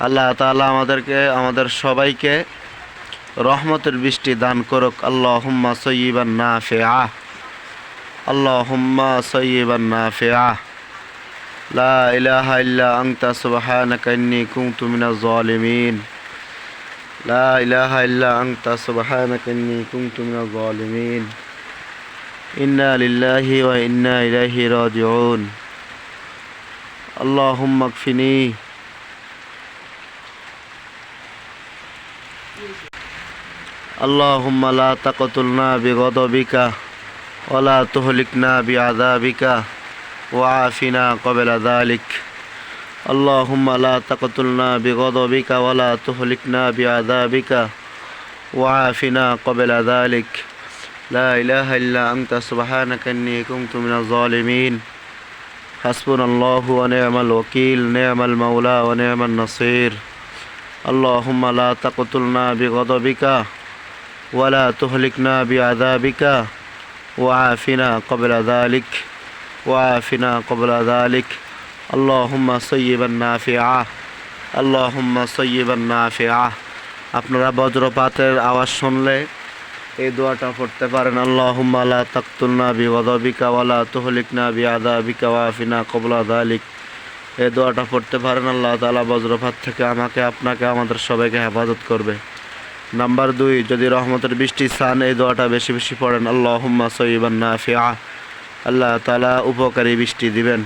আল্লাহ তাআলা আমাদেরকে, আমাদের সবাইকে রহমতের বৃষ্টি দান করুক। আল্লাহ হুম্মা সৈবান না ফেয়া আল্লাহ হুম্মা সৈবান না ফেয়া লা ইলাহা ইল্লা আনতা, সুবহানাকা ইন্নী কুনতু মিনাজ জালিমিন লা ইলাহা ইল্লা কফিনি اللهم لا تقتلنا بغضبك ولا تهلكنا بعذابك وعافنا قبل ذلك اللهم لا تقتلنا بغضبك ولا تهلكنا بعذابك وعافنا قبل ذلك لا إله إلا أنت سبحانك إني كنت من الظالمين حسبنا الله ونعم الوكيل نعم المولى ونعم النصير اللهم لا تقتلنا بغضبك ওয়ালা তুহলিকনা বি আদাবিকা ওয়াফিনা কবলা দালিক ওয়াফিনা কবলা দালিক আল্লাহম্মা সৈয়বান নাফি আহ আল্লাহম্মা সৈয়বান নাফি আহ আপনারা বজ্রপাতের আওয়াজ শুনলে এই দোয়াটা পড়তে পারেন আল্লাহ লা তাকতুলনা বি গদাবিকা ওয়ালা তুহলিকনা বি আদা আযাবিকা ওয়াফিনা কবলা দালিক এই দোয়াটা পড়তে পারেন, আল্লাহ তাআলা বজ্রপাত থেকে আমাকে, আপনাকে, আমাদের সবাইকে হেফাজত করবে। নাম্বার দুই, যদি রহমতের বৃষ্টি চান এই দোয়াটা বেশি বেশি পড়েন আল্লাহ হুম্মা সৈবান নাফিয়া আল্লাহ তালা উপকারী বৃষ্টি দিবেন।